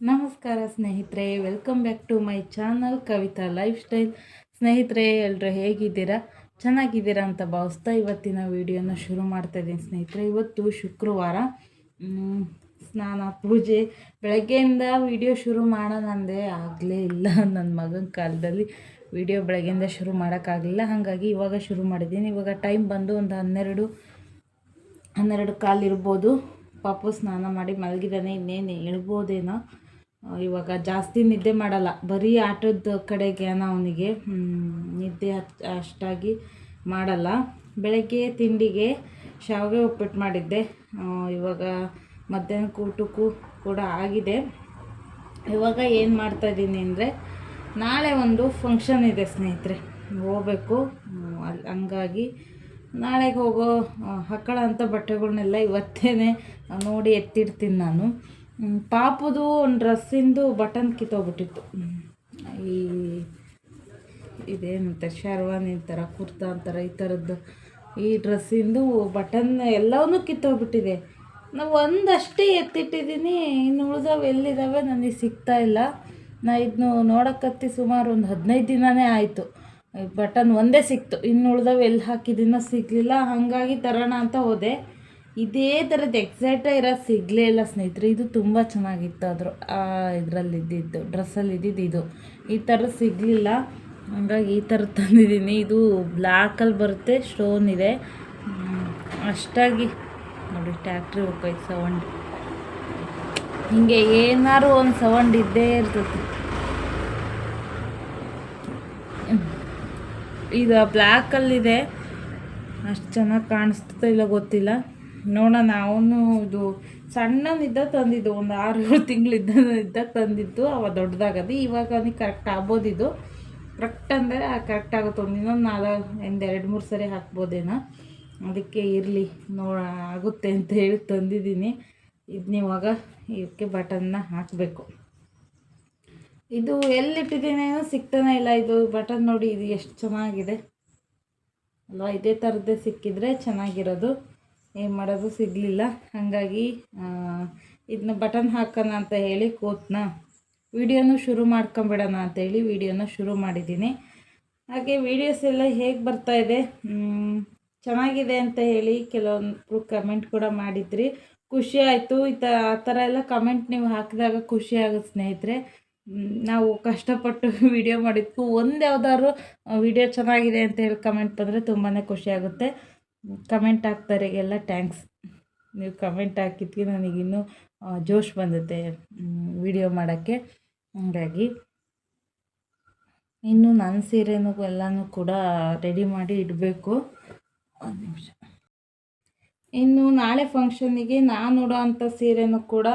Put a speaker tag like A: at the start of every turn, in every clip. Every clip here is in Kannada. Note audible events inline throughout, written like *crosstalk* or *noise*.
A: ನಮಸ್ಕಾರ ಸ್ನೇಹಿತರೆ welcome back to my channel Kavita lifestyle ಸ್ನೇಹಿತರೆ ಎಲ್ಲರೂ ಹೇಗಿದ್ದೀರಾ? ಚೆನ್ನಾಗಿದ್ದೀರಾ ಅಂತ ಭಾವಿಸ್ತಾ ಇವತ್ತಿನ ವಿಡಿಯೋನ ಶುರು ಮಾಡ್ತಾ ಇದ್ದೀನಿ ಸ್ನೇಹಿತರೆ. ಇವತ್ತು ಶುಕ್ರವಾರ. ಸ್ನಾನ, ಪೂಜೆ, ಬೆಳಗ್ಗೆಯಿಂದ ವಿಡಿಯೋ ಶುರು ಮಾಡೋಣ ಅಂದೆ ಆಗಲೇ ಇಲ್ಲ. ನನ್ನ ಮಗನ ಕಾಲದಲ್ಲಿ ವಿಡಿಯೋ ಬೆಳಗ್ಗೆಯಿಂದ ಶುರು ಮಾಡೋಕ್ಕಾಗಲಿಲ್ಲ. ಹಾಗಾಗಿ ಇವಾಗ ಶುರು ಮಾಡಿದ್ದೀನಿ. ಇವಾಗ ಟೈಮ್ ಬಂದು ಒಂದು ಹನ್ನೆರಡು ಹನ್ನೆರಡು ಕಾಲಿರ್ಬೋದು ಪಾಪು ಸ್ನಾನ ಮಾಡಿ ಮಲಗಿದಾನೆ ಇನ್ನೇನು ಹೇಳ್ಬೋದೇನೋ. ಇವಾಗ ಜಾಸ್ತಿ ನಿದ್ದೆ ಮಾಡಲ್ಲ. ಬರೀ ಆಟದ ಕಡೆ ಜ್ಞಾನ ಅವನಿಗೆ ನಿದ್ದೆ ಅಷ್ಟಾಗಿ ಮಾಡಲ್ಲ. ಬೆಳಗ್ಗೆ ತಿಂಡಿಗೆ ಶಾವಿಗೆ ಉಪ್ಪಿಟ್ಟು ಮಾಡಿದ್ದೆ. ಇವಾಗ ಮಧ್ಯಾಹ್ನಕ್ಕೆ ಊಟಕ್ಕೂ ಕೂಡ ಆಗಿದೆ. ಇವಾಗ ಏನು ಮಾಡ್ತಾಯಿದ್ದೀನಿ ಅಂದರೆ, ನಾಳೆ ಒಂದು ಫಂಕ್ಷನ್ ಇದೆ ಸ್ನೇಹಿತರೆ. ಹೋಗಬೇಕು. ಅಲ್ಲಿ ಅಲ್, ಹಂಗಾಗಿ ನಾಳೆಗೆ ಹೋಗೋ ಹಕ್ಕಳ ಅಂಥ ಬಟ್ಟೆಗಳನ್ನೆಲ್ಲ ಇವತ್ತೇ ನೋಡಿ ಎತ್ತಿಡ್ತೀನಿ ನಾನು. ಪಾಪುದು ಒಂದು ಡ್ರೆಸ್ಸಿಂದು ಬಟನ್ ಕಿತ್ತೋಗ್ಬಿಟ್ಟಿತ್ತು. ಈ ಇದೇನಂತೆ ಶರ್ವಾನಿ ಥರ ಕುರ್ತಾ ಅಂತಾರೆ ಈ ಥರದ್ದು ಈ ಡ್ರೆಸ್ಸಿಂದು ಬಟನ್ ಎಲ್ಲವೂ ಕಿತ್ತೋಗ್ಬಿಟ್ಟಿದೆ. ನಾವು ಒಂದಷ್ಟೇ ಎತ್ತಿಟ್ಟಿದ್ದೀನಿ, ಇನ್ನು ಉಳಿದವು ಎಲ್ಲಿದ್ದಾವೆ ನನಗೆ ಸಿಗ್ತಾ ಇಲ್ಲ. ನಾ ಇದನ್ನು ನೋಡೋಕ್ಕತ್ತಿ ಸುಮಾರು ಒಂದು ಹದಿನೈದು ದಿನವೇ ಆಯಿತು. ಬಟನ್ ಒಂದೇ ಸಿಕ್ತು, ಇನ್ನು ಉಳಿದವು ಎಲ್ಲಿ ಹಾಕಿದ್ದೀನೋ ಸಿಗಲಿಲ್ಲ, ಹಾಗಾಗಿ ತರೋಣ ಅಂತ ಹೋದೆ. ಇದೇ ಥರದ್ದು ಎಕ್ಸಾಕ್ಟ್ ಇರೋ ಸಿಗಲೇ ಇಲ್ಲ ಸ್ನೇಹಿತರೆ. ಇದು ತುಂಬ ಚೆನ್ನಾಗಿತ್ತು ಅದ್ರ ಇದರಲ್ಲಿ ಇದ್ದಿದ್ದು ಡ್ರೆಸ್ಸಲ್ಲಿ ಇದ್ದಿದ್ದು ಇದು. ಈ ಥರ ಸಿಗಲಿಲ್ಲ. ಹಂಗಾಗಿ ಈ ಥರ ತಂದಿದ್ದೀನಿ. ಇದು ಬ್ಲ್ಯಾಕಲ್ಲಿ ಬರುತ್ತೆ ಸ್ಟೋನ್ ಇದೆ. ಅಷ್ಟಾಗಿ ನೋಡಿ, ಟ್ಯಾಕ್ಟ್ರಿ ಹೋಗ್ಬೇಕು ಸೌಂಡ್ ಹಿಂಗೆ ಏನಾದ್ರು ಒಂದು ಸೌಂಡ್ ಇದ್ದೇ ಇರ್ತದೆ. ಇದು ಬ್ಲ್ಯಾಕಲ್ಲಿದೆ ಅಷ್ಟು ಚೆನ್ನಾಗಿ ಕಾಣಿಸ್ತಾ ಇಲ್ಲ ಗೊತ್ತಿಲ್ಲ. ನೋಡೋಣ ಅವನು ಇದು ಸಣ್ಣನಿದ್ದ ತಂದಿದ್ದು, ಒಂದು ಆರು ಏಳು ತಿಂಗಳಿದ್ದ ಇದ್ದ ತಂದಿದ್ದು ಅವ ದೊಡ್ಡದಾಗದು. ಇವಾಗ ಅವನಿಗೆ ಕರೆಕ್ಟ್ ಆಗ್ಬೋದಿದ್ದು ಕರೆಕ್ಟ್ ಅಂದರೆ ಕರೆಕ್ಟ್ ಆಗುತ್ತೆ. ಒಂದು ಇನ್ನೊಂದು ನಾಲ್ಕು ಒಂದು ಎರಡು, ಮೂರು ಸರಿ ಹಾಕ್ಬೋದೇನೋ. ಅದಕ್ಕೆ ಇರಲಿ ನೋ ಆಗುತ್ತೆ ಅಂತ ಹೇಳಿ ತಂದಿದ್ದೀನಿ. ಇದು ನೀವಾಗ ಇದಕ್ಕೆ ಬಟನ್ನ ಹಾಕಬೇಕು. ಇದು ಎಲ್ಲಿಟ್ಟಿದ್ದೀನೇನೋ ಸಿಗ್ತಾನೆ ಇಲ್ಲ. ಇದು ಬಟನ್ ನೋಡಿ ಇದು ಎಷ್ಟು ಚೆನ್ನಾಗಿದೆ. ಅಲ್ವಾ? ಇದೇ ಥರದ್ದೇ ಸಿಕ್ಕಿದ್ರೆ ಚೆನ್ನಾಗಿರೋದು. ಏನು ಮಾಡೋದು ಸಿಗಲಿಲ್ಲ. ಹಾಗಾಗಿ ಇದನ್ನ ಬಟನ್ ಹಾಕೋಣ ಅಂತ ಹೇಳಿ ಕೂತ್ನ. ವಿಡಿಯೋನು ಶುರು ಮಾಡ್ಕೊಂಬಿಡೋಣ ಅಂತೇಳಿ ವಿಡಿಯೋನ ಶುರು ಮಾಡಿದ್ದೀನಿ. ಹಾಗೆ ವೀಡಿಯೋಸ್ ಎಲ್ಲ ಹೇಗೆ ಬರ್ತಾ ಇದೆ? ಚೆನ್ನಾಗಿದೆ ಅಂತ ಹೇಳಿ ಕೆಲವೊಂದು ಕಮೆಂಟ್ ಕೂಡ ಮಾಡಿದ್ರಿ. ಖುಷಿ ಆಯಿತು. ಈ ಥರ ಆ ಥರ ಎಲ್ಲ ಕಮೆಂಟ್ ನೀವು ಹಾಕಿದಾಗ ಖುಷಿ ಆಗುತ್ತೆ ಸ್ನೇಹಿತರೆ. ನಾವು ಕಷ್ಟಪಟ್ಟು *laughs* ವಿಡಿಯೋ ಮಾಡಿದ್ದು ಒಂದು ಯಾವ್ದಾದ್ರು ವಿಡಿಯೋ ಚೆನ್ನಾಗಿದೆ ಅಂತ ಹೇಳಿ ಕಮೆಂಟ್ ಬಂದರೆ ತುಂಬಾ ಖುಷಿ ಆಗುತ್ತೆ. ಕಮೆಂಟ್ ಹಾಕ್ತಾರಿಗೆಲ್ಲ ಟ್ಯಾಂಕ್ಸ್ ನೀವು ಕಮೆಂಟ್ ಹಾಕಿದ್ಕೆ ನನಗಿನ್ನೂ ಜೋಶ್ ಬಂದುತ್ತೆ ವಿಡಿಯೋ ಮಾಡೋಕ್ಕೆ. ಹಾಗಾಗಿ ಇನ್ನು ನನ್ನ ಸೀರೆನೂ ಎಲ್ಲನೂ ಕೂಡ ರೆಡಿ ಮಾಡಿ ಇಡಬೇಕು. ಒಂದು ನಿಮಿಷ. ಇನ್ನು ನಾಳೆ ಫಂಕ್ಷನ್ನಿಗೆ ನಾನು ಉಡೋ ಅಂಥ ಸೀರೆನೂ ಕೂಡ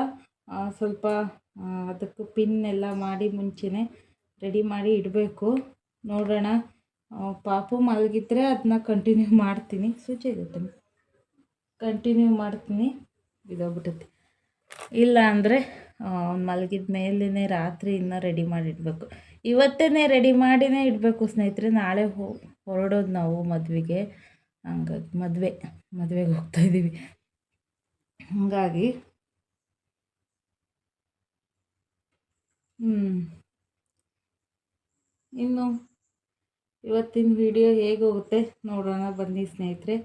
A: ಸ್ವಲ್ಪ ಅದಕ್ಕೂ ಪಿನ್ ಎಲ್ಲ ಮಾಡಿ ಮುಂಚೆನೇ ರೆಡಿ ಮಾಡಿ ಇಡಬೇಕು. ನೋಡೋಣ. ಪಾಪು ಮಲಗಿದ್ರೆ ಅದನ್ನ ಕಂಟಿನ್ಯೂ ಮಾಡ್ತೀನಿ. ಸ್ವಿಚ್ ಇರುತ್ತೆ ಕಂಟಿನ್ಯೂ ಮಾಡ್ತೀನಿ. ಇದಾಗ್ಬಿಟ್ಟೈತಿ ಇಲ್ಲ ಅಂದರೆ ಅವ್ನು ಮಲಗಿದ ಮೇಲೇ ರಾತ್ರಿ ಇನ್ನೂ ರೆಡಿ ಮಾಡಿ ಇಡಬೇಕು ಇವತ್ತೇ ರೆಡಿ ಮಾಡಿನೇ ಇಡಬೇಕು ಸ್ನೇಹಿತರೆ. ನಾಳೆ ಹೋ, ಹೊರಡೋದು ನಾವು ಮದುವೆಗೆ. ಹಂಗಾಗಿ ಮದುವೆ, ಮದುವೆಗೆ ಹೋಗ್ತಾಯಿದ್ದೀವಿ ಹಾಗಾಗಿ ಹ್ಞೂ ಇನ್ನು ಇವತ್ತಿನ ವಿಡಿಯೋ ಹೇಗೆ ಹೋಗುತ್ತೆ ನೋಡೋಣ ಬನ್ನಿ ಸ್ನೇಹಿತರೆ.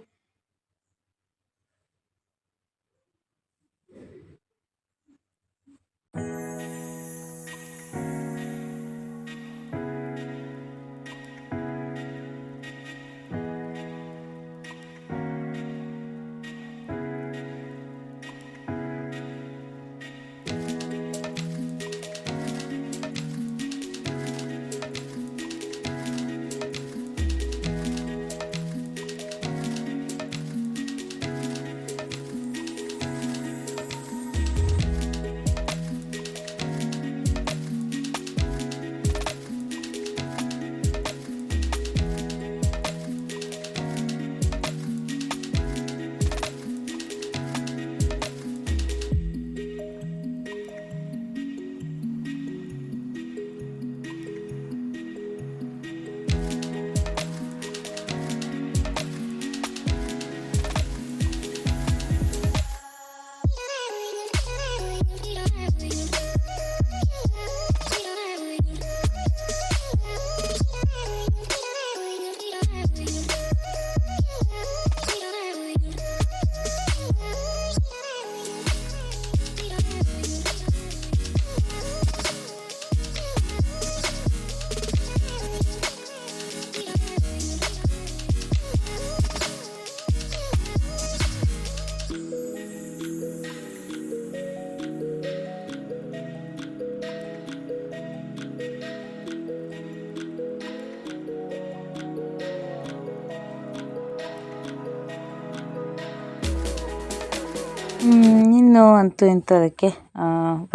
A: ಅಂತೂ ಇಂಥದಕ್ಕೆ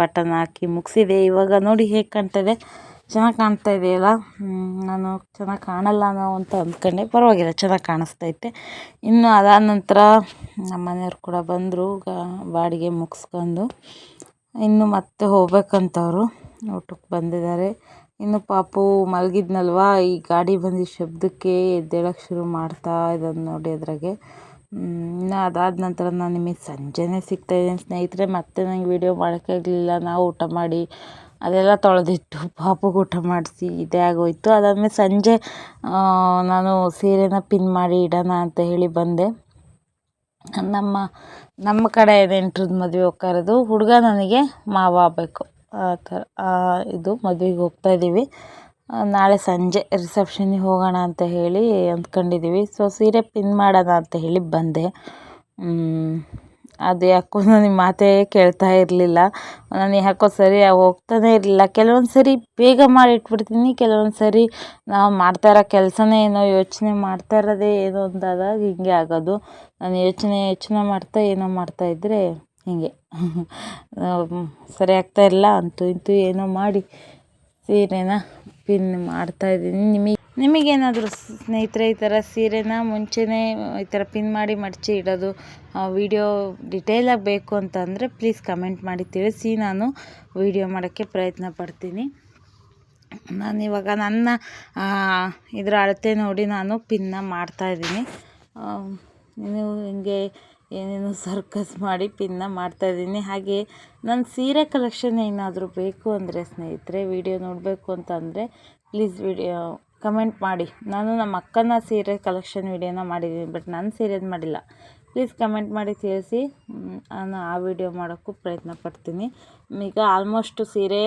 A: ಬಟನ್ ಹಾಕಿ ಮುಗಿಸಿದೆ. ಇವಾಗ ನೋಡಿ ಹೇಗೆ ಇದೆ ಚೆನ್ನಾಗಿ ಕಾಣ್ತಾ ಇದೆಯಲ್ಲ? ನಾನು ಚೆನ್ನಾಗಿ ಕಾಣಲ್ಲ ಅನ್ನೋ ಅಂತ ಅಂದ್ಕೊಂಡೆ. ಪರವಾಗಿಲ್ಲ, ಚೆನ್ನಾಗಿ ಕಾಣಿಸ್ತೈತೆ ಇನ್ನು ಅದಾದ ನಂತರ ನಮ್ಮ ಮನೆಯವ್ರು ಕೂಡ ಬಂದರು ಬಾಡಿಗೆ ಮುಗಿಸ್ಕೊಂಡು. ಇನ್ನು ಮತ್ತೆ ಹೋಗ್ಬೇಕಂತವ್ರು ಊಟಕ್ಕೆ ಬಂದಿದ್ದಾರೆ. ಇನ್ನು ಪಾಪು ಮಲಗಿದ್ನಲ್ವ? ಈ ಗಾಡಿ ಬಂದಿದ್ದ ಶಬ್ದಕ್ಕೆ ಎದ್ದೇಳಕ್ಕೆ ಶುರು ಮಾಡ್ತಾ ಇದ್ದಾನೆ ನೋಡಿ ಅದ್ರಾಗೆ. ಇನ್ನು ಅದಾದ ನಂತರ ನಾನು ನಿಮಗೆ ಸಂಜೆನೇ ಸಿಗ್ತಾಯಿದ್ದೀನಿ ಸ್ನೇಹಿತರೆ ಮತ್ತೆ ನಂಗೆ ವೀಡಿಯೋ ಮಾಡೋಕ್ಕಾಗಲಿಲ್ಲ. ನಾವು ಊಟ ಮಾಡಿ ಅದೆಲ್ಲ ತೊಳೆದಿಟ್ಟು ಪಾಪುಗೆ ಊಟ ಮಾಡಿಸಿ ಇದೇ ಆಗೋಯ್ತು. ಅದಾದಮೇಲೆ ಸಂಜೆ ನಾನು ಸೀರೆನ ಪಿನ್ ಮಾಡಿ ಇಡೋಣ ಅಂತ ಹೇಳಿ ಬಂದೆ. ನಮ್ಮ ನಮ್ಮ ಕಡೆ ನೆಂಟ್ರದ್ದು ಮದುವೆ ಹೋಗ್ತಾಯಿರೋದು ಹುಡುಗ ನನಗೆ ಮಾವ ಆಗಬೇಕು. ಆ ಥರ ಇದು ಮದುವೆಗೆ ಹೋಗ್ತಾ ಇದ್ದೀವಿ ಆ, ನಾಳೆ ಸಂಜೆ ರಿಸೆಪ್ಷನ್ನಿಗೆ ಹೋಗೋಣ ಅಂತ ಹೇಳಿ ಅಂದ್ಕೊಂಡಿದ್ದೀವಿ. ಸೊ ಸೀರೆ ಪಿನ್ ಮಾಡೋಣ ಅಂತ ಹೇಳಿ ಬಂದೆ. ಅದು ಯಾಕೋ ನನಗೆ ಮಾತೇ ಕೇಳ್ತಾ ಇರಲಿಲ್ಲ. ನಾನು ಯಾಕೋ ಸರಿ ಹೋಗ್ತಾನೆ ಇರಲಿಲ್ಲ. ಕೆಲವೊಂದು ಸರಿ ಬೇಗ ಮಾಡಿಟ್ಬಿಡ್ತೀನಿ ಕೆಲವೊಂದು ಸರಿ ನಾವು ಮಾಡ್ತಾ ಇರೋ ಕೆಲಸನೇ ಏನೋ ಯೋಚನೆ ಮಾಡ್ತಾ ಇರೋದೇ ಏನೋ ಅಂದಾಗ ಹಿಂಗೆ ಆಗೋದು. ನಾನು ಯೋಚನೆ ಯೋಚನೆ ಮಾಡ್ತಾ ಏನೋ ಮಾಡ್ತಾ ಇದ್ದರೆ ಹೀಗೆ. *laughs* ಸರಿ ಆಗ್ತಾ ಇಲ್ಲ ಅಂತೂ ಇಂತೂ ಏನೋ ಮಾಡಿ ಸೀರೆನ ಪಿನ್ ಮಾಡ್ತಾ ಇದ್ದೀನಿ. ನಿಮಗೆ ನಿಮಗೇನಾದರೂ ಸ್ನೇಹಿತರೆ ಈ ಥರ ಸೀರೆನ ಮುಂಚೆನೇ ಈ ಥರ ಪಿನ್ ಮಾಡಿ ಮಡಚಿ ಇಡೋದು ವಿಡಿಯೋ ಡಿಟೇಲಾಗಿ ಬೇಕು ಅಂತಂದರೆ ಪ್ಲೀಸ್ ಕಮೆಂಟ್ ಮಾಡಿ ತಿಳಿಸಿ. ನಾನು ವಿಡಿಯೋ ಮಾಡೋಕ್ಕೆ ಪ್ರಯತ್ನ ಪಡ್ತೀನಿ. ನಾನಿವಾಗ ನನ್ನ ಇದರ ಅಳತೆ ನೋಡಿ ನಾನು ಪಿನ್ನ ಮಾಡ್ತಾಯಿದ್ದೀನಿ ನೀವು ಹಿಂಗೆ ಏನೇನೋ ಸರ್ಕಸ್ ಮಾಡಿ ಪಿನ್ನ ಮಾಡ್ತಾಯಿದ್ದೀನಿ ಹಾಗೆ ನನ್ನ ಸೀರೆ ಕಲೆಕ್ಷನ್ ಏನಾದರೂ ಬೇಕು ಅಂದರೆ ಸ್ನೇಹಿತರೆ ವಿಡಿಯೋ ನೋಡಬೇಕು ಅಂತಂದರೆ ಪ್ಲೀಸ್ ವಿಡಿಯೋ ಕಮೆಂಟ್ ಮಾಡಿ. ನಾನು ನಮ್ಮ ಅಕ್ಕನ ಸೀರೆ ಕಲೆಕ್ಷನ್ ವಿಡಿಯೋನ ಮಾಡಿದ್ದೀನಿ ಬಟ್ ನನ್ನ ಸೀರೆದು ಮಾಡಿಲ್ಲ. ಪ್ಲೀಸ್ ಕಮೆಂಟ್ ಮಾಡಿ ತಿಳಿಸಿ. ನಾನು ಆ ವಿಡಿಯೋ ಮಾಡೋಕ್ಕೂ ಪ್ರಯತ್ನ ಪಡ್ತೀನಿ. ಈಗ ಆಲ್ಮೋಸ್ಟ್ ಸೀರೆ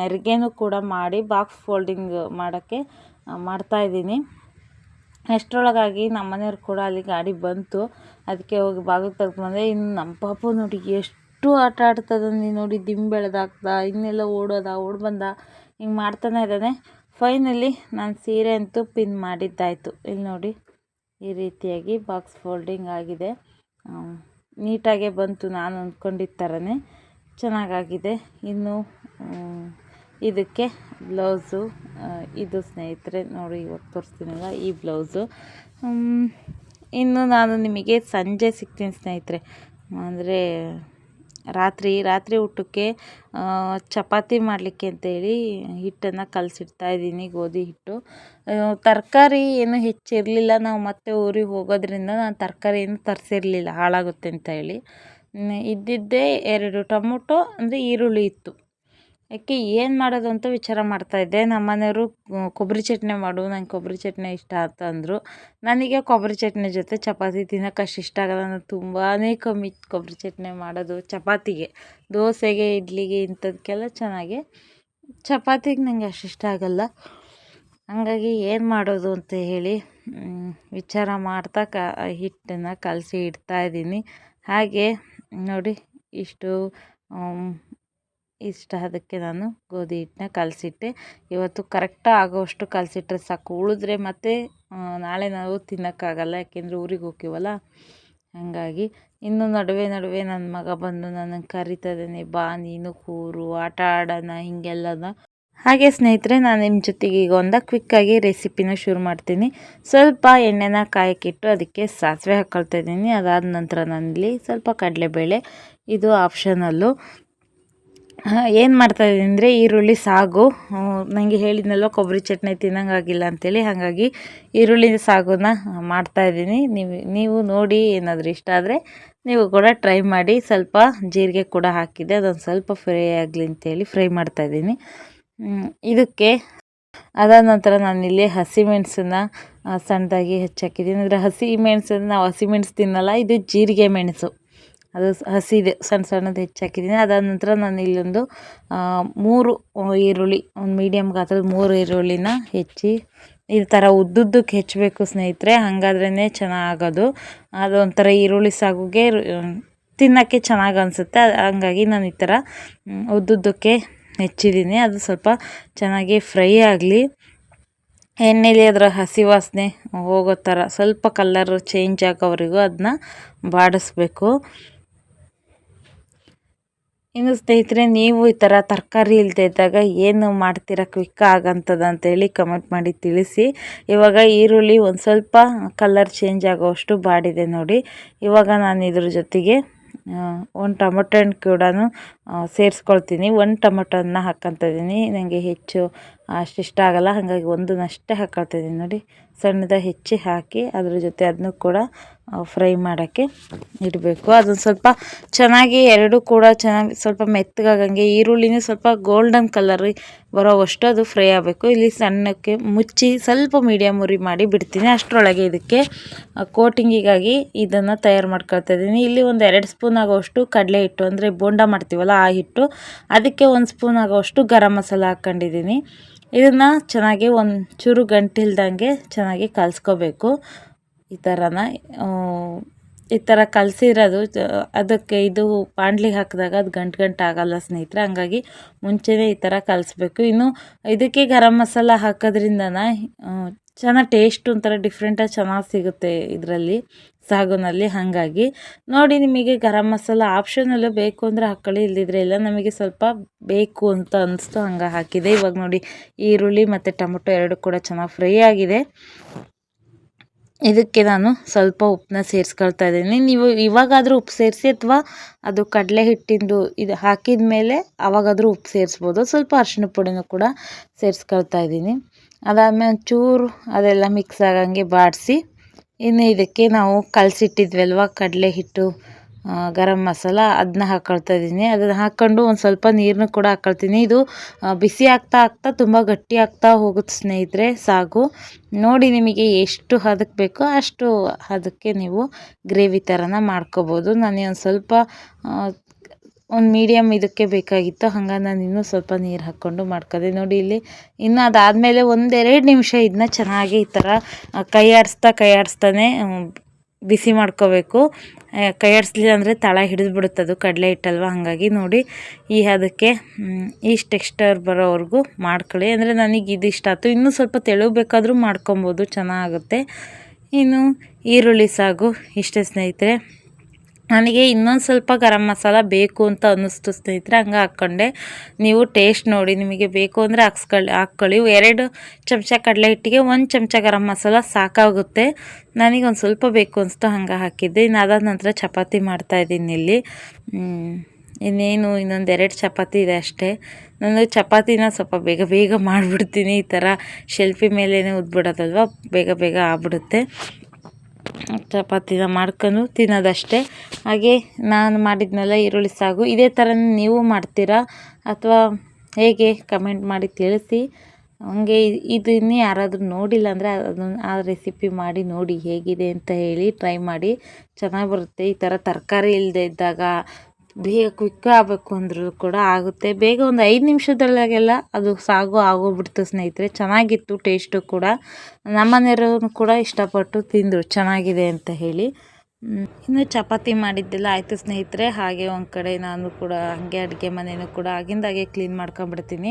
A: ನೆರಿಗೆನೂ ಕೂಡ ಮಾಡಿ ಬಾಕ್ಸ್ ಫೋಲ್ಡಿಂಗ್ ಮಾಡೋಕ್ಕೆ ಮಾಡ್ತಾಯಿದ್ದೀನಿ ಅಷ್ಟರೊಳಗಾಗಿ ನಮ್ಮ ಮನೆಯವ್ರು ಕೂಡ ಅಲ್ಲಿ ಗಾಡಿ ಬಂತು. ಅದಕ್ಕೆ ಹೋಗಿ ಬಾಗಿಲು ತೆಗ್ದು ಬಂದೆ. ಇನ್ನು ನಮ್ಮ ಪಾಪು ನೋಡಿ ಎಷ್ಟು ಆಟ ಆಡ್ತದಂದು ನೋಡಿ, ದಿಂಬು ಬೆಳೆದಾಕ್ದ ಇನ್ನೆಲ್ಲ ಓಡೋದ, ಓಡಿ ಬಂದ, ಹಿಂಗೆ ಮಾಡ್ತಾನೆ ಇದ್ದಾನೆ. ಫೈನಲಿ ನಾನು ಸೀರೆ ಅಂತೂ ಪಿನ್ ಮಾಡಿದ್ದಾಯಿತು. ಇಲ್ಲಿ ನೋಡಿ, ಈ ರೀತಿಯಾಗಿ ಬಾಕ್ಸ್ ಫೋಲ್ಡಿಂಗ್ ಆಗಿದೆ. ನೀಟಾಗೇ ಬಂತು ನಾನು ಅಂದ್ಕೊಂಡಿದ್ದ ಥರನೇ ಚೆನ್ನಾಗಾಗಿದೆ. ಇನ್ನು ಇದಕ್ಕೆ ಬ್ಲೌಸು ಇದು ಸ್ನೇಹಿತರೆ, ನೋಡಿ ಇವಾಗ ತೋರಿಸ್ತೀನಲ್ಲ, ಈ ಬ್ಲೌಸು. ಇನ್ನು ನಾನು ನಿಮಗೆ ಸಂಜೆ ಸಿಗ್ತೀನಿ ಸ್ನೇಹಿತರೆ. ಅಂದರೆ ರಾತ್ರಿ ರಾತ್ರಿ ಊಟಕ್ಕೆ ಚಪಾತಿ ಮಾಡಲಿಕ್ಕೆ ಅಂತೇಳಿ ಹಿಟ್ಟನ್ನು ಕಲಸಿಡ್ತಾ ಇದ್ದೀನಿ, ಗೋಧಿ ಹಿಟ್ಟು. ತರಕಾರಿ ಏನು ಹೆಚ್ಚಿರಲಿಲ್ಲ. ನಾವು ಮತ್ತೆ ಊರಿಗೆ ಹೋಗೋದ್ರಿಂದ ನಾನು ತರಕಾರಿ ಏನು ತರಿಸಿರ್ಲಿಲ್ಲ, ಹಾಳಾಗುತ್ತೆ ಅಂತ ಹೇಳಿ. ಇದ್ದಿದ್ದೇ ಎರಡು ಟೊಮೊಟೊ, ಅಂದರೆ ಈರುಳ್ಳಿ ಇತ್ತು. ಯಾಕೆ ಏನು ಮಾಡೋದು ಅಂತ ವಿಚಾರ ಮಾಡ್ತಾಯಿದ್ದೆ ನಮ್ಮ ಮನೆಯವರು ಕೊಬ್ಬರಿ ಚಟ್ನಿ ಮಾಡು, ನಂಗೆ ಕೊಬ್ಬರಿ ಚಟ್ನಿ ಇಷ್ಟ ಅಂತ ಅಂದರು. ನನಗೆ ಕೊಬ್ಬರಿ ಚಟ್ನಿ ಜೊತೆ ಚಪಾತಿ ತಿನ್ನೋಕೆ ಅಷ್ಟು ಇಷ್ಟ ಆಗಲ್ಲ. ನಾನು ತುಂಬಾ ಕಮ್ಮಿ ಕೊಬ್ಬರಿ ಚಟ್ನಿ ಮಾಡೋದು ಚಪಾತಿಗೆ. ದೋಸೆಗೆ, ಇಡ್ಲಿಗೆ ಇಂಥದಕ್ಕೆಲ್ಲ ಚೆನ್ನಾಗಿ ಚಪಾತಿಗೆ ನನಗೆ ಅಷ್ಟು ಇಷ್ಟ ಆಗಲ್ಲ. ಹಾಗಾಗಿ ಏನು ಮಾಡೋದು ಅಂತ ಹೇಳಿ ವಿಚಾರ ಮಾಡ್ತಾ ಕ, ಹಿಟ್ಟನ್ನು ಕಲಸಿ ಇಡ್ತಾ ಇದ್ದೀನಿ. ಹಾಗೆ ನೋಡಿ ಇಷ್ಟು ಇಷ್ಟ ಅದಕ್ಕೆ ನಾನು ಗೋಧಿ ಹಿಟ್ಟನ್ನ ಕಲಸಿಟ್ಟೆ. ಇವತ್ತು ಕರೆಕ್ಟ್ ಆಗೋವಷ್ಟು ಕಲಸಿಟ್ರೆ ಸಾಕು. ಉಳಿದ್ರೆ ಮತ್ತೆ ನಾಳೆ ನಾವು ತಿನ್ನೋಕ್ಕಾಗಲ್ಲ, ಯಾಕೆಂದರೆ ಊರಿಗೆ ಹೋಗ್ತೀವಲ್ಲ? ಹಾಗಾಗಿ ಇನ್ನು ನಡುವೆ ನಡುವೆ ನನ್ನ ಮಗ ಬಂದು ನನ್ನನ್ನು ಕರಿತದೇನೆ, ಬಾ, ನೀನು ಕೂರು, ಆಟ ಆಡೋಣ, ಹೀಗೆಲ್ಲನ. ಹಾಗೆ ಸ್ನೇಹಿತರೆ, ನಾನು ನಿಮ್ಮ ಜೊತೆಗೆ ಈಗ ಒಂದು ಕ್ವಿಕ್ಕಾಗಿ ರೆಸಿಪಿನ ಶುರು ಮಾಡ್ತೀನಿ. ಸ್ವಲ್ಪ ಎಣ್ಣೆನ ಕಾಯಕ್ಕಿಟ್ಟು ಅದಕ್ಕೆ ಸಾಸಿವೆ ಹಾಕ್ಕೊಳ್ತಾ ಇದ್ದೀನಿ. ಅದಾದ ನಂತರ ನಾನಿಲ್ಲಿ ಸ್ವಲ್ಪ ಕಡಲೆಬೇಳೆ, ಇದು ಆಪ್ಷನಲ್ಲು ಏನು ಮಾಡ್ತಾಯಿದ್ದೀನಿ ಅಂದರೆ ಈರುಳ್ಳಿ ಸಾಗು. ನನಗೆ ಹೇಳಿದ್ನಲ್ವ, ಕೊಬ್ಬರಿ ಚಟ್ನಿ ತಿನ್ನೋಂಗಾಗಿಲ್ಲ ಅಂತೇಳಿ. ಹಾಗಾಗಿ ಈರುಳ್ಳಿ ಸಾಗುನ ಮಾಡ್ತಾಯಿದ್ದೀನಿ ನೀವು ನೀವು ನೋಡಿ ಏನಾದರೂ ಇಷ್ಟ ಆದರೆ ನೀವು ಕೂಡ ಟ್ರೈ ಮಾಡಿ. ಸ್ವಲ್ಪ ಜೀರಿಗೆ ಕೂಡ ಹಾಕಿದ್ದೆ. ಅದೊಂದು ಸ್ವಲ್ಪ ಫ್ರೈ ಆಗಲಿ ಅಂತೇಳಿ ಫ್ರೈ ಮಾಡ್ತಾಯಿದ್ದೀನಿ ಇದಕ್ಕೆ ಅದಾದ ನಂತರ ನಾನಿಲ್ಲಿ ಹಸಿಮೆಣಸನ್ನ ಸಣ್ಣದಾಗಿ ಹೆಚ್ಚಾಕಿದ್ದೀನಿ. ಅಂದರೆ ಹಸಿ ಮೆಣಸನ್ನು ನಾವು ಹಸಿಮೆಣಸು ತಿನ್ನಲ್ಲ, ಇದು ಜೀರಿಗೆ ಮೆಣಸು. ಅದು ಹಸಿದೆ ಸಣ್ಣ ಸಣ್ಣದು ಹೆಚ್ಚಾಕಿದ್ದೀನಿ. ಅದಾದ ನಂತರ ನಾನು ಇಲ್ಲೊಂದು ಮೂರು ಈರುಳ್ಳಿ, ಒಂದು ಮೀಡಿಯಮ್ ಗಾತ್ರದ ಮೂರು ಈರುಳ್ಳಿನ ಹೆಚ್ಚಿ, ಈ ಥರ ಉದ್ದುದ್ದಕ್ಕೆ ಹೆಚ್ಚಬೇಕು ಸ್ನೇಹಿತರೆ. ಹಾಗಾದ್ರೇ ಚೆನ್ನಾಗೋದು. ಅದೊಂಥರ ಈರುಳ್ಳಿ ಸಾಗುಗೆ ತಿನ್ನೋಕ್ಕೆ ಚೆನ್ನಾಗಿ ಅನಿಸುತ್ತೆ. ಹಂಗಾಗಿ ನಾನು ಈ ಥರ ಉದ್ದುದ್ದಕ್ಕೆ ಹೆಚ್ಚಿದ್ದೀನಿ. ಅದು ಸ್ವಲ್ಪ ಚೆನ್ನಾಗಿ ಫ್ರೈ ಆಗಲಿ. ಎಣ್ಣೆಲಿ ಅದರ ಹಸಿ ವಾಸನೆ ಹೋಗೋ ಥರ ಸ್ವಲ್ಪ ಕಲ್ಲರ್ ಚೇಂಜ್ ಆಗೋವರೆಗೂ ಅದನ್ನ ಬಾಡಿಸ್ಬೇಕು. ಇನ್ನು ಸ್ನೇಹಿತರೆ ನೀವು ಈ ಥರ ತರಕಾರಿ ಇಲ್ಲದೆ ಇದ್ದಾಗ ಏನು ಮಾಡ್ತೀರಾ? ಕ್ವಿಕ್ ಆಗಂತದ ಅಂತೇಳಿ ಕಮೆಂಟ್ ಮಾಡಿ ತಿಳಿಸಿ. ಇವಾಗ ಈರುಳ್ಳಿ ಒಂದು ಸ್ವಲ್ಪ ಕಲರ್ ಚೇಂಜ್ ಆಗೋವಷ್ಟು ಬಾಡಿದೆ ನೋಡಿ. ಇವಾಗ ನಾನು ಇದ್ರ ಜೊತೆಗೆ ಒಂದು ಟೊಮೊಟೊ ಹಣ್ಣು ಕೂಡ ಸೇರಿಸ್ಕೊಳ್ತೀನಿ. ಒಂದು ಟೊಮೊಟೊನ ಹಾಕ್ಕೊತಿದ್ದೀನಿ ನನಗೆ ಹೆಚ್ಚು ಅಷ್ಟು ಇಷ್ಟ ಆಗಲ್ಲ. ಹಾಗಾಗಿ ಒಂದನ್ನಷ್ಟೇ ಹಾಕ್ಕೊಳ್ತಿದ್ದೀನಿ ನೋಡಿ. ಸಣ್ಣದಾಗಿ ಹೆಚ್ಚಿ ಹಾಕಿ ಅದ್ರ ಜೊತೆ ಅದನ್ನು ಕೂಡ ಫ್ರೈ ಮಾಡೋಕ್ಕೆ ಇಡಬೇಕು. ಅದೊಂದು ಸ್ವಲ್ಪ ಚೆನ್ನಾಗಿ ಎರಡೂ ಕೂಡ ಚೆನ್ನಾಗಿ ಸ್ವಲ್ಪ ಮೆತ್ತಗಾಗಂಗೆ ಈರುಳ್ಳಿನೂ ಸ್ವಲ್ಪ ಗೋಲ್ಡನ್ ಕಲರ್ ಬರೋವಷ್ಟು ಅದು ಫ್ರೈ ಆಗಬೇಕು. ಇಲ್ಲಿ ಸಣ್ಣಕ್ಕೆ ಮುಚ್ಚಿ ಸ್ವಲ್ಪ ಮೀಡಿಯಮ್ ಉರಿ ಮಾಡಿ ಬಿಡ್ತೀನಿ. ಅಷ್ಟರೊಳಗೆ ಇದಕ್ಕೆ ಕೋಟಿಂಗಿಗಾಗಿ ಇದನ್ನು ತಯಾರು ಮಾಡ್ಕೊಳ್ತಾ ಇದ್ದೀನಿ. ಇಲ್ಲಿ ಒಂದು ಎರಡು ಸ್ಪೂನ್ ಆಗೋವಷ್ಟು ಕಡಲೆ ಹಿಟ್ಟು, ಅಂದರೆ ಬೋಂಡ ಮಾಡ್ತೀವಲ್ಲ ಆ ಹಿಟ್ಟು, ಅದಕ್ಕೆ ಒಂದು ಸ್ಪೂನ್ ಆಗೋವಷ್ಟು ಗರಂ ಮಸಾಲ ಹಾಕ್ಕೊಂಡಿದ್ದೀನಿ. ಇದನ್ನು ಚೆನ್ನಾಗಿ ಒಂದು ಚೂರು ಗಂಟಿಲ್ದಂಗೆ ಚೆನ್ನಾಗಿ ಕಲಿಸ್ಕೋಬೇಕು. ಈ ಥರನ ಈ ಥರ ಕಲಸಿರೋದು, ಅದಕ್ಕೆ ಇದು ಪಾಂಡ್ಲಿ ಹಾಕಿದಾಗ ಅದು ಗಂಟು ಗಂಟು ಆಗಲ್ಲ ಸ್ನೇಹಿತರೆ, ಹಂಗಾಗಿ ಮುಂಚೆನೇ ಈ ಥರ ಕಲಿಸ್ಬೇಕು. ಇನ್ನು ಇದಕ್ಕೆ ಗರಂ ಮಸಾಲ ಹಾಕೋದ್ರಿಂದನ ಚೆನ್ನಾಗಿ ಟೇಸ್ಟ್ ಒಂಥರ ಡಿಫ್ರೆಂಟಾಗಿ ಚೆನ್ನಾಗಿ ಸಿಗುತ್ತೆ ಇದರಲ್ಲಿ. ಸಾಗುನಲ್ಲಿ ಹಾಗಾಗಿ. ನೋಡಿ ನಿಮಗೆ ಗರಂ ಮಸಾಲ ಆಪ್ಷನಲ್ಲೂ ಬೇಕು ಅಂದರೆ ಹಾಕ್ಕೊಳ್ಳಿ ಇಲ್ಲದಿದ್ರೆ ಇಲ್ಲ. ನಮಗೆ ಸ್ವಲ್ಪ ಬೇಕು ಅಂತ ಅನಿಸ್ತು, ಹಂಗೆ ಹಾಕಿದೆ. ಇವಾಗ ನೋಡಿ, ಈರುಳ್ಳಿ ಮತ್ತು ಟೊಮೊಟೊ ಎರಡು ಕೂಡ ಚೆನ್ನಾಗಿ ಫ್ರೈ ಆಗಿದೆ. ಇದಕ್ಕೆ ನಾನು ಸ್ವಲ್ಪ ಉಪ್ಪನ್ನ ಸೇರಿಸ್ಕೊಳ್ತಾ ಇದ್ದೀನಿ. ನೀವು ಇವಾಗಾದರೂ ಉಪ್ಪು ಸೇರಿಸಿ ಅಥವಾ ಅದು ಕಡಲೆ ಹಿಟ್ಟಿಂದು ಇದು ಹಾಕಿದ ಮೇಲೆ ಆವಾಗಾದರೂ ಉಪ್ಪು ಸೇರಿಸ್ಬೋದು. ಸ್ವಲ್ಪ ಅರಿಶಿನ ಪುಡಿನೂ ಕೂಡ ಸೇರಿಸ್ಕೊಳ್ತಾ ಇದ್ದೀನಿ. ಅದಾದಮೇಲೆ ಚೂರು ಅದೆಲ್ಲ ಮಿಕ್ಸ್ ಆಗಂಗೆ ಬಾಡಿಸಿ ಇನ್ನು ಇದಕ್ಕೆ ನಾವು ಕಲಸಿಟ್ಟಿದ್ವಲ್ವ? ಕಡಲೆ ಹಿಟ್ಟು ಗರಂ ಮಸಾಲ ಅದನ್ನ ಹಾಕ್ಕೊಳ್ತಾ ಇದ್ದೀನಿ. ಅದನ್ನು ಹಾಕ್ಕೊಂಡು ಒಂದು ಸ್ವಲ್ಪ ನೀರನ್ನು ಕೂಡ ಹಾಕ್ಕೊಳ್ತೀನಿ ಇದು ಬಿಸಿ ಆಗ್ತಾ ಆಗ್ತಾ ತುಂಬ ಗಟ್ಟಿ ಆಗ್ತಾ ಹೋಗುತ್ತೆ ಸ್ನೇಹಿತರೆ, ಸಾಗು. ನೋಡಿ ನಿಮಗೆ ಎಷ್ಟು ಹದಕ್ಕೆ ಬೇಕೋ ಅಷ್ಟು ಹದಕ್ಕೆ ನೀವು ಗ್ರೇವಿ ಥರನ ಮಾಡ್ಕೋಬೋದು. ನಾನು ಒಂದು ಸ್ವಲ್ಪ ಒಂದು ಮೀಡಿಯಮ್ ಇದಕ್ಕೆ ಬೇಕಾಗಿತ್ತು. ಹಂಗಾಗಿ ನಾನು ಇನ್ನೂ ಸ್ವಲ್ಪ ನೀರು ಹಾಕ್ಕೊಂಡು ಮಾಡ್ಕೊಂಡೆ ನೋಡಿ ಇಲ್ಲಿ ಇನ್ನು ಅದಾದಮೇಲೆ ಒಂದೆರಡು ನಿಮಿಷ ಇದನ್ನ ಚೆನ್ನಾಗಿ ಈ ಥರ ಕೈ ಆಡಿಸ್ತಾ ಕೈ ಬಿಸಿ ಮಾಡ್ಕೋಬೇಕು. ಕೈ ಆಡಿಸ್ಲಿಲ್ಲ ಅಂದರೆ ತಳ ಹಿಡಿದು ಅದು. ಕಡಲೆ ಹಿಟ್ಟಲ್ವ? ಹಾಗಾಗಿ ನೋಡಿ ಈ ಅದಕ್ಕೆ ಇಷ್ಟು ಟೆಕ್ಸ್ಟರ್ ಬರೋವರೆಗೂ ಮಾಡ್ಕೊಳ್ಳಿ. ಅಂದರೆ ನನಗೆ ಇದು ಇಷ್ಟ. ಆಯ್ತು ಇನ್ನೂ ಸ್ವಲ್ಪ ತೆಳು ಬೇಕಾದರೂ ಮಾಡ್ಕೊಬೋದು. ಚೆನ್ನಾಗುತ್ತೆ. ಇನ್ನು ಈರುಳ್ಳಿ ಸಾಗು. ಇಷ್ಟೇ ಸ್ನೇಹಿತರೆ. ನನಗೆ ಇನ್ನೊಂದು ಸ್ವಲ್ಪ ಗರಂ ಮಸಾಲ ಬೇಕು ಅಂತ ಅನ್ನಿಸ್ತು ಸ್ನೇಹಿತರೆ ಹಂಗೆ ಹಾಕ್ಕೊಂಡೆ. ನೀವು ಟೇಸ್ಟ್ ನೋಡಿ, ನಿಮಗೆ ಬೇಕು ಅಂದರೆ ಹಾಕ್ಸ್ಕೊಳ್ಳಿ ಹಾಕ್ಕೊಳ್ಳಿ. ಎರಡು ಚಮಚ ಕಡಲೆ ಹಿಟ್ಟಿಗೆ ಒಂದು ಚಮಚ ಗರಂ ಮಸಾಲ ಸಾಕಾಗುತ್ತೆ. ನನಗೆ ಒಂದು ಸ್ವಲ್ಪ ಬೇಕು ಅನಿಸ್ತು ಹಂಗೆ ಹಾಕಿದ್ದೆ. ಇನ್ನು ಅದಾದ ನಂತರ ಚಪಾತಿ ಮಾಡ್ತಾಯಿದ್ದೀನಿ ಇಲ್ಲಿ. ಇನ್ನೇನು, ಇನ್ನೊಂದು ಎರಡು ಚಪಾತಿ ಇದೆ ಅಷ್ಟೇ. ನಾನು ಚಪಾತಿನ ಸ್ವಲ್ಪ ಬೇಗ ಬೇಗ ಮಾಡಿಬಿಡ್ತೀನಿ. ಈ ಥರ ಶೆಲ್ಫಿ ಮೇಲೇ ಉದ್ಬಿಡೋದಲ್ವ, ಬೇಗ ಬೇಗ ಆಗ್ಬಿಡುತ್ತೆ. ಚಪಾತಿನ ಮಾಡ್ಕೊಂಡು ತಿನ್ನೋದಷ್ಟೇ. ಹಾಗೆ ನಾನು ಮಾಡಿದ್ನಲ್ಲ ಈರುಳ್ಳಿ ಸಾಗು. ಇದೇ ಥರ ನೀವು ಮಾಡ್ತೀರಾ? ಅಥವಾ ಹೇಗೆ ಕಮೆಂಟ್ ಮಾಡಿ ತಿಳಿಸಿ. ಹಂಗೆ ಇದನ್ನೇ ಯಾರಾದರೂ ನೋಡಿಲ್ಲ ಅಂದರೆ ಅದನ್ನು ಆ ರೆಸಿಪಿ ಮಾಡಿ ನೋಡಿ ಹೇಗಿದೆ ಅಂತ ಹೇಳಿ ಟ್ರೈ ಮಾಡಿ. ಚೆನ್ನಾಗಿ ಬರುತ್ತೆ. ಈ ಥರ ತರಕಾರಿ ಇಲ್ಲದೇ ಇದ್ದಾಗ ಬೇಗ ಕ್ವಿಕ್ ಆಗಬೇಕು ಅಂದರೂ ಕೂಡ ಆಗುತ್ತೆ. ಬೇಗ ಒಂದು ಐದು ನಿಮಿಷದೊಳಗೆಲ್ಲ ಅದು ಸಾಗು ಆಗೋಗ್ಬಿಡ್ತು ಸ್ನೇಹಿತರೆ. ಚೆನ್ನಾಗಿತ್ತು ಟೇಸ್ಟು ಕೂಡ. ನಮ್ಮನೆಯವರು ಕೂಡ ಇಷ್ಟಪಟ್ಟು ತಿಂದರು. ಚೆನ್ನಾಗಿದೆ ಅಂತ ಹೇಳಿ. ಇನ್ನು ಚಪಾತಿ ಮಾಡಿದ್ದೆಲ್ಲ ಆಯಿತು ಸ್ನೇಹಿತರೆ, ಹಾಗೆ ಒಂದು ಕಡೆ ನಾನು ಕೂಡ ಹಾಗೆ ಅಡುಗೆ ಮನೆಯೂ ಕೂಡ ಆಗಿಂದಾಗೆ ಕ್ಲೀನ್ ಮಾಡ್ಕೊಂಬಿಡ್ತೀನಿ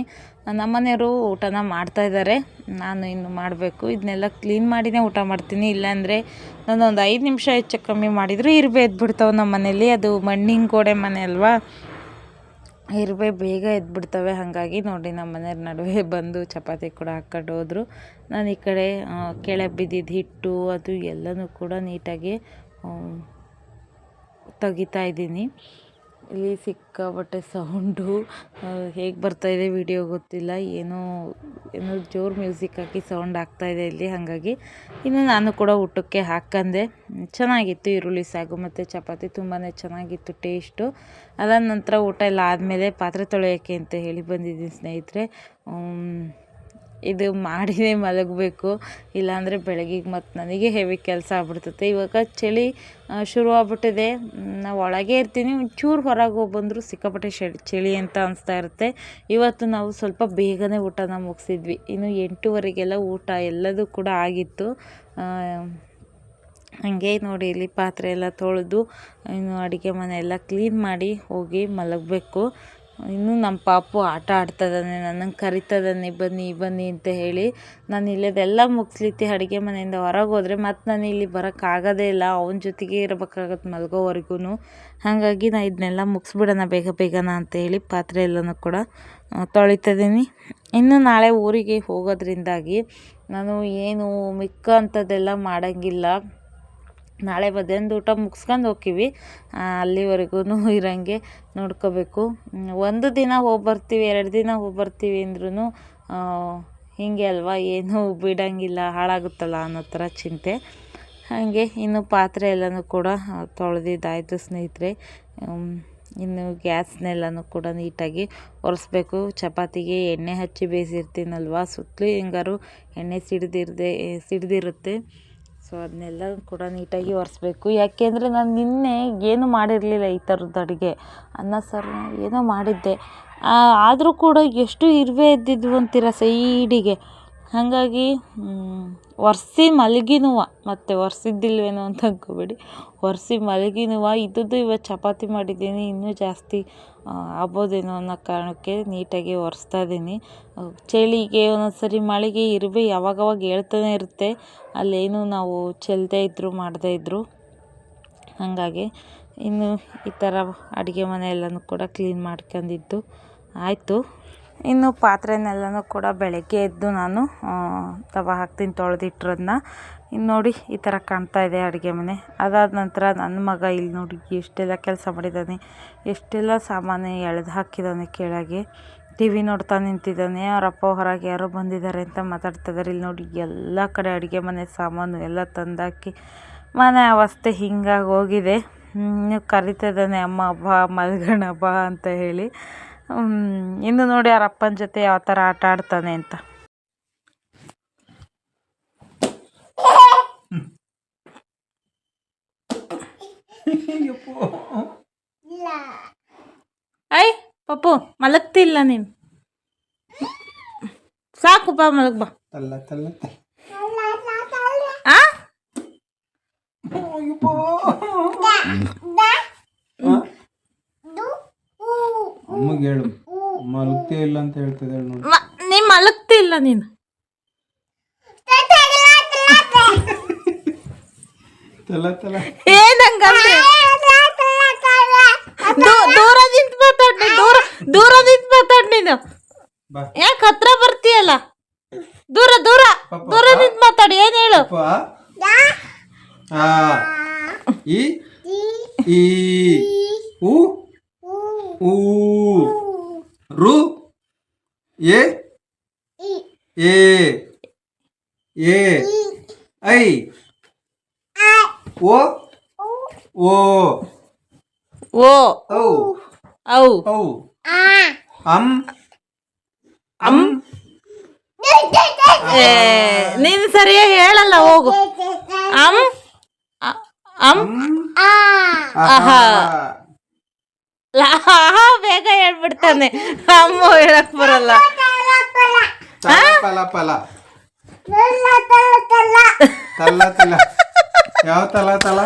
A: ನಮ್ಮ ಮನೆಯವರು ಊಟನ ಮಾಡ್ತಾಯಿದ್ದಾರೆ ನಾನು ಇನ್ನು ಮಾಡಬೇಕು. ಇದನ್ನೆಲ್ಲ ಕ್ಲೀನ್ ಮಾಡಿನೇ ಊಟ ಮಾಡ್ತೀನಿ. ಇಲ್ಲಾಂದರೆ ನಾನೊಂದು ಐದು ನಿಮಿಷ ಹೆಚ್ಚು ಕಮ್ಮಿ ಮಾಡಿದರೂ ಇರುವೆ ಎದ್ಬಿಡ್ತಾವೆ ನಮ್ಮ ಮನೇಲಿ. ಅದು ಮಣ್ಣಿನ ಗೋಡೆ ಮನೆ ಅಲ್ವಾ? ಇರುವೆ ಬೇಗ ಎದ್ಬಿಡ್ತವೆ. ಹಾಗಾಗಿ ನೋಡಿ ನಮ್ಮ ಮನೆಯವ್ರ ನಡುವೆ ಬಂದು ಚಪಾತಿ ಕೂಡ ಹಾಕ್ಕೊಂಡು ಹೋದರು. ನಾನು ಈ ಕಡೆ ಕೆಳಗೆ ಬಿದ್ದಿದ್ದು ಹಿಟ್ಟು, ಅದು ಎಲ್ಲನೂ ಕೂಡ ನೀಟಾಗಿ ತೆಗಿತಾ ಇದ್ದೀನಿ. ಇಲ್ಲಿ ಸಿಕ್ಕಾಪಟ್ಟೆ ಸೌಂಡು ಹೇಗೆ ಬರ್ತಾಯಿದೆ ವಿಡಿಯೋ ಗೊತ್ತಿಲ್ಲ. ಏನೋ ಏನೋ ಜೋರು ಮ್ಯೂಸಿಕ್ ಹಾಕಿ ಸೌಂಡ್ ಆಗ್ತಾಯಿದೆ ಇಲ್ಲಿ, ಹಾಗಾಗಿ ಇನ್ನು ನಾನು ಕೂಡ ಊಟಕ್ಕೆ ಹಾಕಂದೆ. ಚೆನ್ನಾಗಿತ್ತು ಈರುಳ್ಳಿ ಸಾಗು, ಮತ್ತು ಚಪಾತಿ ತುಂಬಾ ಚೆನ್ನಾಗಿತ್ತು ಟೇಸ್ಟು ಅದಾದ ನಂತರ ಊಟ ಎಲ್ಲ ಆದಮೇಲೆ ಪಾತ್ರೆ ತೊಳೆಯೋಕ್ಕೆ ಅಂತ ಹೇಳಿ ಬಂದಿದ್ದೀನಿ ಸ್ನೇಹಿತರೆ. ಇದು ಮಾಡಿಯೇ ಮಲಗಬೇಕು. ಇಲ್ಲಾಂದರೆ ಬೆಳಗ್ಗೆಗೆ ಮತ್ತು ನನಗೆ ಹೆವಿ ಕೆಲಸ ಆಗ್ಬಿಡ್ತೈತೆ. ಇವಾಗ ಚಳಿ ಶುರು ಆಗ್ಬಿಟ್ಟಿದೆ. ನಾವು ಒಳಗೆ ಇರ್ತೀನಿ. ಒಂಚೂರು ಹೊರಗೆ ಹೋಗಿ ಬಂದರೂ ಸಿಕ್ಕಾಪಟ್ಟೆ ಚಳಿ ಚಳಿ ಅಂತ ಅನಿಸ್ತಾ ಇರುತ್ತೆ. ಇವತ್ತು ನಾವು ಸ್ವಲ್ಪ ಬೇಗನೆ ಊಟನ ಮುಗಿಸಿದ್ವಿ. ಇನ್ನು ಎಂಟೂವರೆಗೆಲ್ಲ ಊಟ ಎಲ್ಲದೂ ಕೂಡ ಆಗಿತ್ತು. ಹಾಗೆ ನೋಡಿ ಇಲ್ಲಿ ಪಾತ್ರೆ ಎಲ್ಲ ತೊಳೆದು, ಇನ್ನು ಅಡುಗೆ ಮನೆ ಎಲ್ಲ ಕ್ಲೀನ್ ಮಾಡಿ ಹೋಗಿ ಮಲಗಬೇಕು. ಇನ್ನು ನಮ್ಮ ಪಾಪು ಆಟ ಆಡ್ತದಾನೆ ನನ್ನನ್ನು ಕರಿತದಾನೆ, ಬನ್ನಿ ಬನ್ನಿ ಅಂತ ಹೇಳಿ ನಾನು ಇಲ್ಲದೆಲ್ಲ ಮುಗಿಸ್ಲಿತ್ತಿ ಅಡುಗೆ ಮನೆಯಿಂದ ಹೊರಗೆ ಹೋದರೆ ಮತ್ತು ನಾನು ಇಲ್ಲಿ ಬರೋಕ್ಕಾಗೋದೇ ಇಲ್ಲ, ಅವನ ಜೊತೆಗೆ ಇರಬೇಕಾಗತ್ತೆ ಮಲಗೋವರೆಗೂ ಹಾಗಾಗಿ ನಾನು ಇದನ್ನೆಲ್ಲ ಮುಗಿಸ್ಬಿಡೋಣ ಬೇಗ ಬೇಗನ ಅಂತೇಳಿ ಪಾತ್ರೆ ಎಲ್ಲನೂ ಕೂಡ ತೊಳಿತಿದ್ದೀನಿ ಇನ್ನು ನಾಳೆ ಊರಿಗೆ ಹೋಗೋದ್ರಿಂದಾಗಿ ನಾನು ಏನು ಮಿಕ್ಕ ಅಂಥದ್ದೆಲ್ಲ ಮಾಡೋಂಗಿಲ್ಲ. ನಾಳೆ ಮಧ್ಯಾಹ್ನದ ಊಟ ಮುಗಿಸ್ಕೊಂಡು ಹೋಕ್ಕೀವಿ. ಅಲ್ಲಿವರೆಗೂ *laughs* ಇರೋಂಗೆ ನೋಡ್ಕೋಬೇಕು. ಒಂದು ದಿನ ಹೋಗಿ ಬರ್ತೀವಿ, ಎರಡು ದಿನ ಹೋಗಿ ಬರ್ತೀವಿ ಅಂದ್ರೂ ಹೀಗೆ ಅಲ್ವಾ? ಏನೂ ಬಿಡೋಂಗಿಲ್ಲ, ಹಾಳಾಗುತ್ತಲ್ಲ ಅನ್ನೋ ಥರ ಚಿಂತೆ. ಹಾಗೆ ಇನ್ನು ಪಾತ್ರೆ ಎಲ್ಲನೂ ಕೂಡ ತೊಳೆದಿದ್ದಾಯಿತು ಸ್ನೇಹಿತರೆ. ಇನ್ನು ಗ್ಯಾಸ್ನೆಲ್ಲನೂ ಕೂಡ ನೀಟಾಗಿ ಒರೆಸ್ಬೇಕು. ಚಪಾತಿಗೆ ಎಣ್ಣೆ ಹಚ್ಚಿ ಬೇಯಿಸಿರ್ತೀನಲ್ವ? ಸುತ್ತಲೂ ಹೆಂಗಾರು ಎಣ್ಣೆ ಸಿಡಿದಿರದೆ, ಸಿಡ್ದಿರುತ್ತೆ. ಸೊ ಅದನ್ನೆಲ್ಲ ಕೂಡ ನೀಟಾಗಿ ಒರೆಸ್ಬೇಕು. ಯಾಕೆಂದರೆ ನಾನು ನಿನ್ನೆ ಏನು ಮಾಡಿರಲಿಲ್ಲ ಈ ಥರದ್ದು ಅಡುಗೆ. ಅನ್ನ, ಸಾರು ಏನೋ ಮಾಡಿದ್ದೆ. ಆದರೂ ಕೂಡ ಎಷ್ಟು ಇರುವೆ ಇದ್ದಿದ್ವು ಅಂತೀರ ಸೈಡಿಗೆ. ಹಾಗಾಗಿ ಒರೆಸಿ ಮಲಗಿನೂ ಮತ್ತು ಒರೆಸಿದ್ದಿಲ್ವೇನೋ ಅಂತ ಅಂದ್ಕೋಬೇಡಿ ಒರೆಸಿ ಮಲಗಿನೂ ಇದ್ದದ್ದು ಇವತ್ತು ಚಪಾತಿ ಮಾಡಿದ್ದೀನಿ. ಇನ್ನೂ ಜಾಸ್ತಿ ಆಗ್ಬೋದೇನೋ ಅನ್ನೋ ಕಾರಣಕ್ಕೆ ನೀಟಾಗಿ ಒರೆಸ್ತಾ ಇದ್ದೀನಿ. ಚಳಿಗೆ ಒಂದೊಂದು ಸರಿ ಮಳೆಗೆ ಇರುವೆ ಯಾವಾಗವಾಗ ಹೇಳ್ತಾನೆ ಇರುತ್ತೆ. ಅಲ್ಲೇನು ನಾವು ಚೆಲ್ಲದೇ ಇದ್ದರು ಮಾಡದೇ ಇದ್ದರೂ ಹಾಗಾಗಿ ಇನ್ನು ಈ ಥರ ಅಡುಗೆ ಮನೆ ಎಲ್ಲನೂ ಕೂಡ ಕ್ಲೀನ್ ಮಾಡ್ಕೊಂಡಿದ್ದು. ಆಯಿತು. ಇನ್ನು ಪಾತ್ರೆನೆಲ್ಲನೂ ಕೂಡ ಬೆಳಗ್ಗೆ ಎದ್ದು ನಾನು ತವ ಹಾಕ್ತೀನಿ ತೊಳೆದಿಟ್ಟಿರೋದನ್ನ ಇನ್ನು ನೋಡಿ, ಈ ಥರ ಕಾಣ್ತಾ ಇದೆ ಅಡುಗೆ ಮನೆ. ಅದಾದ ನಂತರ ನನ್ನ ಮಗ ಇಲ್ಲಿ ನೋಡಿ, ಎಷ್ಟೆಲ್ಲ ಕೆಲಸ ಮಾಡಿದ್ದಾನೆ ಎಷ್ಟೆಲ್ಲ ಸಾಮಾನು ಎಳೆದು ಹಾಕಿದ್ದಾನೆ ಕೆಳಗೆ. ಟಿ ವಿ ನೋಡ್ತಾ ನಿಂತಿದ್ದಾನೆ ಅವ್ರ ಅಪ್ಪ ಹೊರಗೆ ಯಾರೋ ಬಂದಿದ್ದಾರೆ ಅಂತ ಮಾತಾಡ್ತಾ ಇದ್ದಾರೆ ಇಲ್ಲಿ ನೋಡಿ, ಎಲ್ಲ ಕಡೆ ಅಡುಗೆ ಮನೆ ಸಾಮಾನು ಎಲ್ಲ ತಂದಾಕಿ ಮನೆ ಅವಸ್ಥೆ ಹಿಂಗಾಗಿ ಹೋಗಿದೆ. ಕರಿತಾ ಇದ್ದಾನೆ ಅಮ್ಮ ಬಾ, ಮಲ್ಗೋಣ ಬಾ ಅಂತ ಹೇಳಿ. ಇನ್ನು ನೋಡಿ ಅವ್ರ ಅಪ್ಪನ ಜೊತೆ ಯಾವ ಥರ ಆಟ ಆಡ್ತಾನೆ ಅಂತ. ಐ ಪಪ್ಪು, ಮಲಗ್ತಿಲ್ಲ ನೀನು. ಸಾಕು ಬಾ, ಮಲಗ್ ಬಾ
B: ತಲ್ಲ ತಲ್ಲ
A: ಆ
B: ಅಮ್ಮಗೆ ಹೇಳು ಮಲಗ್ತೇ ಇಲ್ಲ ಅಂತ ಹೇಳ್ತಿದ್ದೆ ನೋಡಿ.
A: ನೀ ಮಲಗ್ತಿಲ್ಲ ನೀನು.
B: ತಲ ತಲ.
A: ಏನಂಗಂದ್ರೆ ದೂರ ನಿಂತು ಮಾತಾಡ್ ನೀನು ದೂರ ದೂರ ನಿಂತು ಮಾತಾಡ್ ನೀನು.
B: ಬಾ.
A: ಯಾಕೆ ಹತ್ರ ಬರ್ತೀಯಲ್ಲ? ದೂರ ದೂರ. ದೂರ ನಿಂತು ಮಾತಾಡಿ ಏನು ಹೇಳು?
B: ಅಪ್ಪ ಆ ಈ ಈ ಉ ಊ ರು. ಎ? ಎ. ಎ. ಐ. ಓ? ಓ.
A: ಓ.
B: ಔ.
A: ಔ.
B: ಔ. ಅಂ. ಅಂ.
A: ಏ, ನೀನು ಸರಿಯಾಗಿ ಹೇಳಲ್ಲ ಹೋಗು. ಅಂ. ಅಂ ಅಮ್
B: ಆಹಾ.
A: ಆಹಾ, ಬೇಗ ಹೇಳ್ಬಿಡ್ತಾನೆ. ಅಮ್ಮ ಹೇಳಕ್ ಬರಲ್ಲ.
B: ಪಲ ಪಲ ತಲ್ಲ ತಲ ಯಾವ ತಲ ತಲ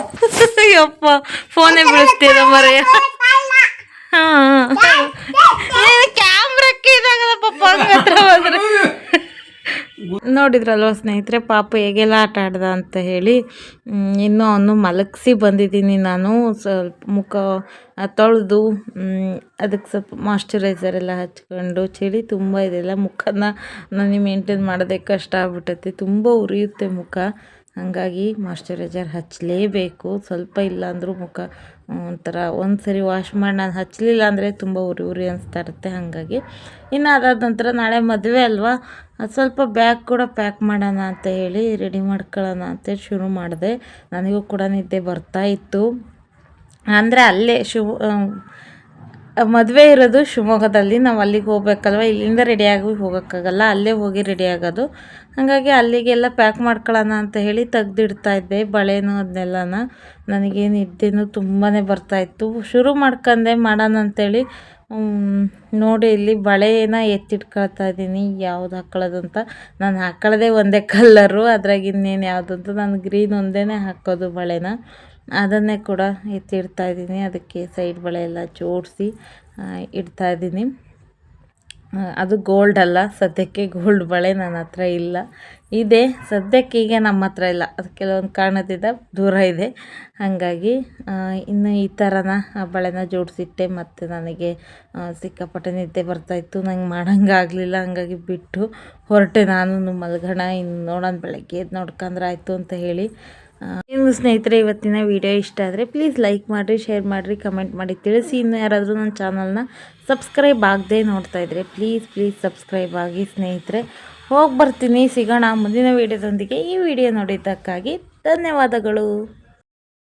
A: ಯಪ್ಪ ಫೋನೇ ಬಿಡಿಸ್ತೀರ ಮರೆಯ ಕ್ಯಾಮ್ರಕ್ಕೆ ಇದಾಗಲ್ಲ ಪಪ್ಪ ಹಂಗ್ ಹತ್ರ ಬಂದ್ರೆ ನೋಡಿದ್ರಲ್ವ ಸ್ನೇಹಿತರೆ, ಪಾಪ ಹೇಗೆಲ್ಲ ಆಟ ಆಡ್ದ ಅಂತ ಹೇಳಿ ಇನ್ನೂ ಅವನು ಮಲಗಿಸಿ ಬಂದಿದ್ದೀನಿ ನಾನು. ಸ್ವಲ್ಪ ಮುಖ ತೊಳೆದು ಅದಕ್ಕೆ ಸ್ವಲ್ಪ ಮಾಯ್ಶ್ಚರೈಸರ್ ಎಲ್ಲ ಹಚ್ಕೊಂಡು, ಚಳಿ ತುಂಬ ಇದೆಲ್ಲ ಮುಖನ ನನಗೆ ಮೇಂಟೈನ್ ಮಾಡೋದೇ ಕಷ್ಟ ಆಗ್ಬಿಟ್ಟೈತಿ ತುಂಬ ಉರಿಯುತ್ತೆ ಮುಖ. ಹಾಗಾಗಿ ಮಾಶ್ಚರೈಜರ್ ಹಚ್ಚಲೇಬೇಕು ಸ್ವಲ್ಪ ಇಲ್ಲ ಅಂದರೂ ಮುಖ ಒಂಥರ ಒಂದು ಸರಿ ವಾಶ್ ಮಾಡಿ, ನಾನು ಹಚ್ಚಲಿಲ್ಲ ಅಂದರೆ ತುಂಬ ಉರಿ ಉರಿ ಅನಿಸ್ತಾ ಇರುತ್ತೆ ಹಾಗಾಗಿ. ಇನ್ನು ಅದಾದ ನಂತರ ನಾಳೆ ಮದುವೆ ಅಲ್ವಾ? ಅದು ಸ್ವಲ್ಪ ಬ್ಯಾಗ್ ಕೂಡ ಪ್ಯಾಕ್ ಮಾಡೋಣ ಅಂತ ಹೇಳಿ ರೆಡಿ ಮಾಡ್ಕೊಳ್ಳೋಣ ಅಂತೇಳಿ ಶುರು ಮಾಡಿದೆ. ನನಗೂ ಕೂಡ ನಿದ್ದೆ ಬರ್ತಾ ಇತ್ತು. ಅಂದರೆ ಅಲ್ಲೇ ಶಿವ ಮದುವೆ ಇರೋದು ಶಿವಮೊಗ್ಗದಲ್ಲಿ. ನಾವು ಅಲ್ಲಿಗೆ ಹೋಗ್ಬೇಕಲ್ವ? ಇಲ್ಲಿಂದ ರೆಡಿಯಾಗಿ ಹೋಗೋಕ್ಕಾಗಲ್ಲ. ಅಲ್ಲೇ ಹೋಗಿ ರೆಡಿ ಆಗೋದು. ಹಾಗಾಗಿ ಅಲ್ಲಿಗೆಲ್ಲ ಪ್ಯಾಕ್ ಮಾಡ್ಕೊಳ್ಳೋಣ ಅಂತ ಹೇಳಿ ತೆಗ್ದಿಡ್ತಾ ಇದ್ದೆ. ಬಳೆನೂ ಅದನ್ನೆಲ್ಲನ ನನಗೇನು ಇದ್ದೇನು ತುಂಬಾ ಬರ್ತಾಯಿತ್ತು ಶುರು ಮಾಡ್ಕೊಂಡೆ ಮಾಡೋಣ ಅಂತೇಳಿ. ನೋಡಿ ಇಲ್ಲಿ ಬಳೆನ ಎತ್ತಿಟ್ಕೊಳ್ತಾ ಇದ್ದೀನಿ. ಯಾವ್ದು ಅಂತ. ನಾನು ಹಾಕೊಳ್ಳೋದೇ ಒಂದೇ ಕಲ್ಲರು ಅದ್ರಾಗ ಇನ್ನೇನು ಯಾವುದು ಅಂತ. ನಾನು ಗ್ರೀನ್ ಒಂದೇ ಹಾಕೋದು ಬಳೆನ. ಅದನ್ನೇ ಕೂಡ ಎತ್ತಿಡ್ತಾ ಇದ್ದೀನಿ. ಅದಕ್ಕೆ ಸೈಡ್ ಬಳೆ ಎಲ್ಲ ಜೋಡಿಸಿ ಇಡ್ತಾ ಇದ್ದೀನಿ. ಅದು ಗೋಲ್ಡ್ ಅಲ್ಲ. ಸದ್ಯಕ್ಕೆ ಗೋಲ್ಡ್ ಬಳೆ ನನ್ನ ಹತ್ರ ಇಲ್ಲ. ಇದೆ. ಸದ್ಯಕ್ಕೆ ಈಗ ನಮ್ಮ ಹತ್ರ ಇಲ್ಲ. ಅದು ಕೆಲವೊಂದು ಕಾರಣದಿಂದ ದೂರ ಇದೆ. ಹಾಗಾಗಿ ಇನ್ನು ಈ ಥರನ ಆ ಬಳೆನ ಜೋಡಿಸಿಟ್ಟೆ ಮತ್ತು ನನಗೆ ಸಿಕ್ಕಾಪಟ್ಟೆ ನಿದ್ದೆ ಬರ್ತಾಯಿತ್ತು ನಂಗೆ ಮಾಡೋಂಗಾಗಲಿಲ್ಲ ಹಂಗಾಗಿ ಬಿಟ್ಟು ಹೊರಟೆ. ನಾನು ಮಲ್ಗೋಣ. ಇನ್ನು ನೋಡೋಣ. ಬೆಳಗ್ಗೆ ಎದ್ದು ನೋಡ್ಕೊಂಡ್ರೆ ಆಯಿತು ಅಂತ ಹೇಳಿ ಇನ್ನು ಸ್ನೇಹಿತರೆ, ಇವತ್ತಿನ ವಿಡಿಯೋ ಇಷ್ಟ ಆದರೆ ಪ್ಲೀಸ್ ಲೈಕ್ ಮಾಡಿರಿ ಶೇರ್ ಮಾಡಿರಿ ಕಮೆಂಟ್ ಮಾಡಿ. ತಿಳಿಸಿ ಇನ್ನು ಯಾರಾದರೂ ನನ್ನ ಚಾನಲ್ನ ಸಬ್ಸ್ಕ್ರೈಬ್ ಆಗದೆ ನೋಡ್ತಾ ಇದ್ರೆ ಪ್ಲೀಸ್ ಪ್ಲೀಸ್ ಸಬ್ಸ್ಕ್ರೈಬ್ ಆಗಿ ಸ್ನೇಹಿತರೆ. ಹೋಗಿ ಬರ್ತೀನಿ, ಸಿಗೋಣ ಮುಂದಿನ ವಿಡಿಯೋದೊಂದಿಗೆ ಈ ವಿಡಿಯೋ ನೋಡಿದ್ದಕ್ಕಾಗಿ ಧನ್ಯವಾದಗಳು.